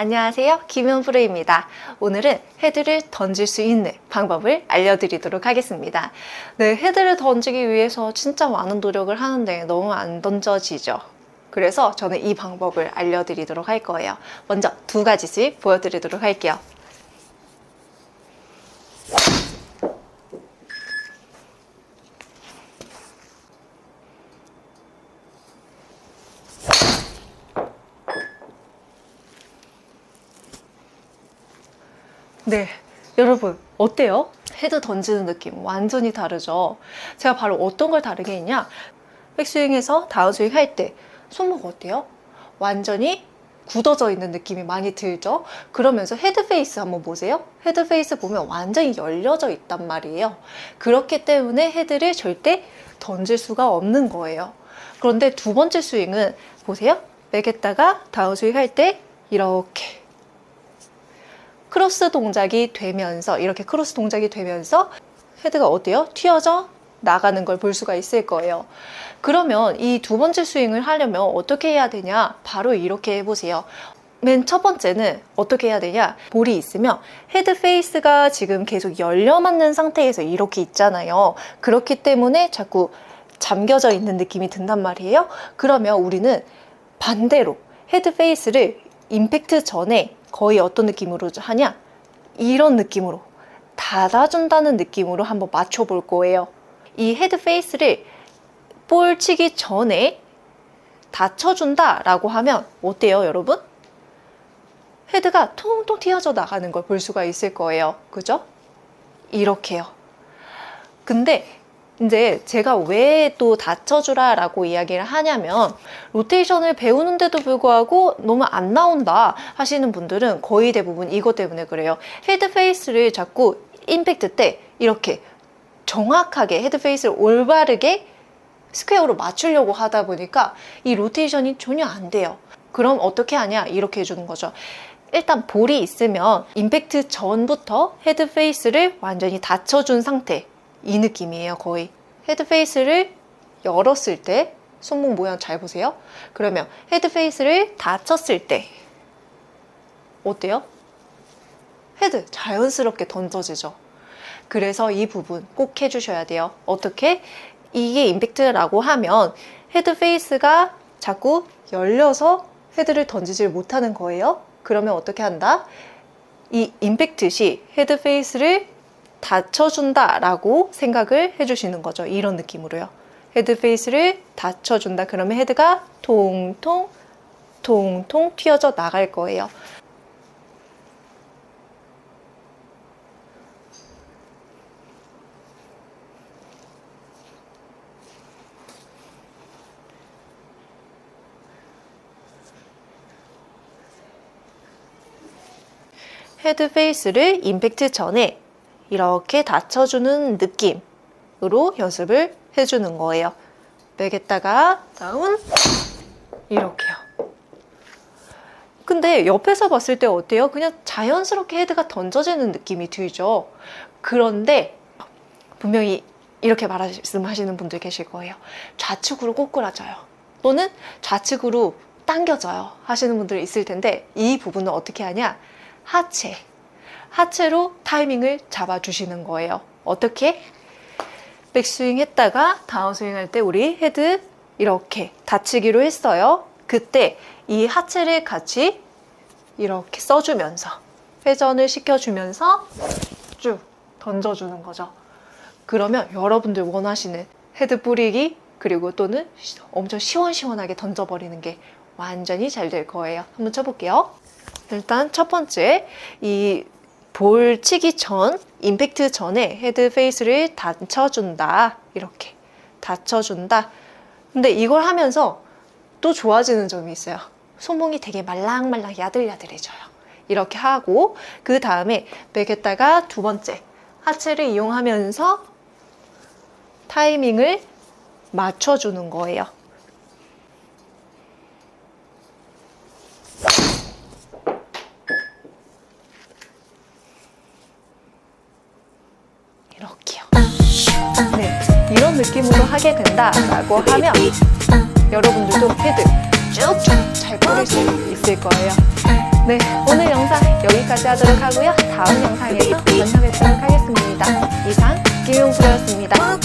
안녕하세요. 김현 프로입니다. 오늘은 헤드를 던질 수 있는 방법을 알려드리도록 하겠습니다. 네, 헤드를 던지기 위해서 진짜 많은 노력을 하는데 너무 안 던져지죠. 그래서 저는 이 방법을 알려드리도록 할 거예요. 먼저 두 가지씩 보여드리도록 할게요. 네, 여러분 어때요? 헤드 던지는 느낌 완전히 다르죠? 제가 바로 어떤 걸 다르게 했냐? 백스윙에서 다운스윙 할 때 손목 어때요? 완전히 굳어져 있는 느낌이 많이 들죠? 그러면서 헤드 페이스 한번 보세요. 헤드 페이스 보면 완전히 열려져 있단 말이에요. 그렇기 때문에 헤드를 절대 던질 수가 없는 거예요. 그런데 두 번째 스윙은 보세요. 맥에다가 다운스윙 할 때 이렇게 크로스 동작이 되면서 이렇게 크로스 동작이 되면서 헤드가 어때요? 튀어져 나가는 걸 볼 수가 있을 거예요. 그러면 이 두 번째 스윙을 하려면 어떻게 해야 되냐? 바로 이렇게 해보세요. 맨 첫 번째는 어떻게 해야 되냐? 볼이 있으면 헤드 페이스가 지금 계속 열려 맞는 상태에서 이렇게 있잖아요. 그렇기 때문에 자꾸 잠겨져 있는 느낌이 든단 말이에요. 그러면 우리는 반대로 헤드 페이스를 임팩트 전에 거의 어떤 느낌으로 하냐? 이런 느낌으로 닫아준다는 느낌으로 한번 맞춰볼 거예요. 이 헤드 페이스를 볼 치기 전에 닫혀준다 라고 하면 어때요, 여러분? 헤드가 통통 튀어져 나가는 걸 볼 수가 있을 거예요. 그죠? 이렇게요. 근데 이제 제가 왜또 닫혀주라 라고 이야기를 하냐면 로테이션을 배우는데도 불구하고 너무 안 나온다 하시는 분들은 거의 대부분 이것 때문에 그래요. 헤드 페이스를 자꾸 임팩트 때 이렇게 정확하게 헤드 페이스를 올바르게 스퀘어로 맞추려고 하다 보니까 이 로테이션이 전혀 안 돼요. 그럼 어떻게 하냐? 이렇게 해주는 거죠. 일단 볼이 있으면 임팩트 전부터 헤드 페이스를 완전히 닫혀준 상태. 이 느낌이에요, 거의. 헤드 페이스를 열었을 때, 손목 모양 잘 보세요. 그러면 헤드 페이스를 닫혔을 때, 어때요? 헤드 자연스럽게 던져지죠. 그래서 이 부분 꼭 해주셔야 돼요. 어떻게? 이게 임팩트라고 하면 헤드 페이스가 자꾸 열려서 헤드를 던지질 못하는 거예요. 그러면 어떻게 한다? 이 임팩트 시 헤드 페이스를 닫혀준다라고 생각을 해주시는 거죠. 이런 느낌으로요. 헤드 페이스를 닫혀준다. 그러면 헤드가 통통 통통 튀어져 나갈 거예요. 헤드 페이스를 임팩트 전에 이렇게 닫혀주는 느낌으로 연습을 해주는 거예요. 맥에다가 다운 이렇게요. 근데 옆에서 봤을 때 어때요? 그냥 자연스럽게 헤드가 던져지는 느낌이 들죠. 그런데 분명히 이렇게 말씀하시는 분들 계실 거예요. 좌측으로 꼬꾸라져요. 또는 좌측으로 당겨져요. 하시는 분들 있을 텐데 이 부분은 어떻게 하냐? 하체. 하체로 타이밍을 잡아주시는 거예요. 어떻게? 백스윙 했다가 다운스윙 할 때 우리 헤드 이렇게 닫히기로 했어요. 그때 이 하체를 같이 이렇게 써주면서 회전을 시켜주면서 쭉 던져주는 거죠. 그러면 여러분들 원하시는 헤드 뿌리기 그리고 또는 엄청 시원시원하게 던져버리는 게 완전히 잘 될 거예요. 한번 쳐볼게요. 일단 첫 번째 이 볼 치기 전 임팩트 전에 헤드 페이스를 닫혀준다. 이렇게. 닫혀준다. 근데 이걸 하면서 또 좋아지는 점이 있어요. 손목이 되게 말랑말랑 야들야들해져요. 이렇게 하고 그 다음에 맥에다가 두 번째 하체를 이용하면서 타이밍을 맞춰주는 거예요 이렇게요. 네, 이런 느낌으로 하게 된다라고 하면 여러분들도 헤드 쭉쭉 잘 뿌릴 수 있을 거예요. 네, 오늘 영상 여기까지 하도록 하고요. 다음 영상에서 만나 뵙도록 하겠습니다. 이상 김용프로였습니다.